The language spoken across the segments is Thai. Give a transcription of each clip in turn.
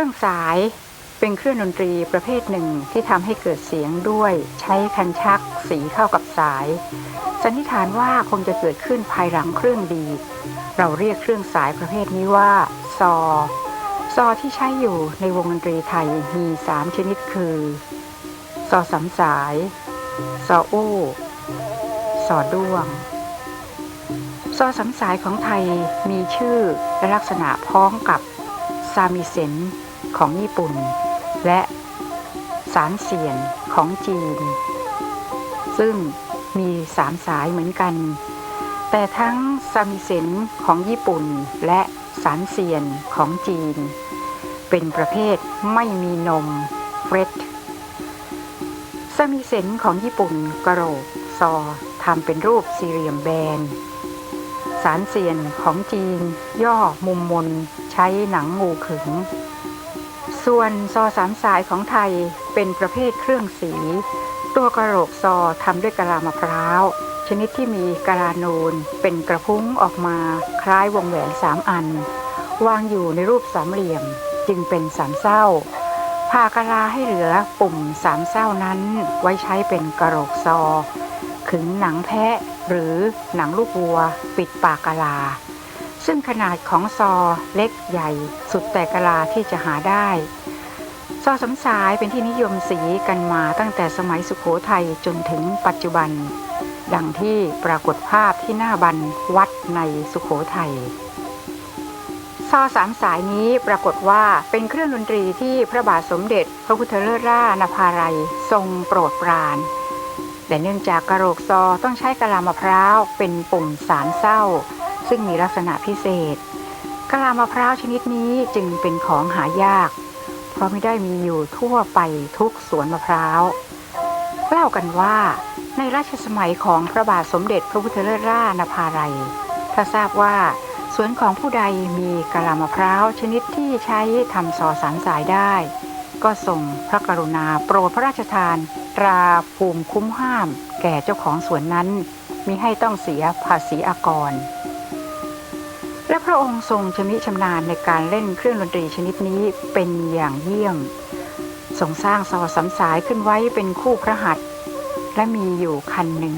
รื่องสายเป็นเครื่องดนตรีประเภทหนึ่งที่ทำให้เกิดเสียงด้วยใช้คันชักสีเข้ากับสาย สันนิษฐานว่าคงจะเกิดขึ้นภายหลังเครื่องดี เราเรียกเครื่องสายประเภทนี้ว่า ซอ ซอที่ใช้อยู่ในวงดนตรีไทยมีสามชนิดคือ ซอสามสาย ซออู้ ซอด้วง ซอสามสายของไทยมีชื่อและลักษณะพ้องกับซามิเซน ของญี่ปุ่น และสารเสียนของจีน ซึ่งมีสามสายเหมือนกัน แต่ทั้งซามิเซนของญี่ปุ่นและสารเสียนของจีน เป็นประเภทไม่มีนมเฟรดซามิเซนของญี่ปุ่นกระโหลกซอทำเป็นรูปสี่เหลี่ยมแบน สารเสียนของจีนย่อมุมมนใช้หนังงูขึง ส่วนซอสามสายของไทยเป็นประเภทเครื่องสี ตัวกระโหลกซอทำด้วยกะลามะพร้าว ชนิดที่มีกะลานูนเป็นกระพุ้งออกมาคล้ายวงแหวนสามอัน วางอยู่ในรูปสามเหลี่ยมจึงเป็นสามเศร้าผ่ากะลาให้เหลือปุ่มสามเศร้านั้นไว้ใช้เป็นกระโหลกซอ ขึงหนังแพะหรือหนังลูกวัว ปิดปากกะลา ซึ่งขนาดของซอเล็กใหญ่ สุดแต่กะลาที่จะหาได้ ซอสำสายเป็นที่นิยมสีกันมาตั้งแต่สมัยสุขโขทัยจนถึงปัจจุบัน ดังที่ปรากฏภาพที่หน้าบันวัดในสุขโขทัยซอสามสายนี้ปรากฏว่าเป็นเครื่องดนตรีที่พระบาทสมเด็จ พระพุทธเลิศล่านภาลัย ทรงโปรดปราน แต่เนื่องจากกระโหลกซอต้องใช้กะลามะพร้าวเป็นปุ่มสารเศร้า ซึ่งมีลักษณะพิเศษกะลามะพร้าวชนิดนี้จึงเป็นของหายาก เพราะไม่ได้มีอยู่ทั่วไปทุกสวนมะพร้าวเล่ากันว่าในราชสมัยของพระบาทสมเด็จพระพุทธเลิศล่านภาลัยถ้าทราบว่าสวนของผู้ใดมีกะลามะพร้าวชนิดที่ใช้ทำซอสารสายได้ ก็ส่งพระกรุณาโปรดพระราชทานตราภูมิคุ้มห้าม แก่เจ้าของสวนนั้นมิให้ต้องเสียภาษีอากร และพระองค์ทรงชำนิชำนาญในการเล่นเครื่องดนตรีชนิดนี้เป็นอย่างเยี่ยมทรงสร้างซอสำสายขึ้นไว้เป็นคู่พระหัตถ์และมีอยู่คันหนึ่ง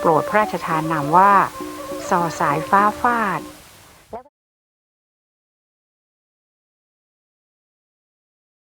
โปรดพระราชทานนามว่า ซอสายฟ้าฟาด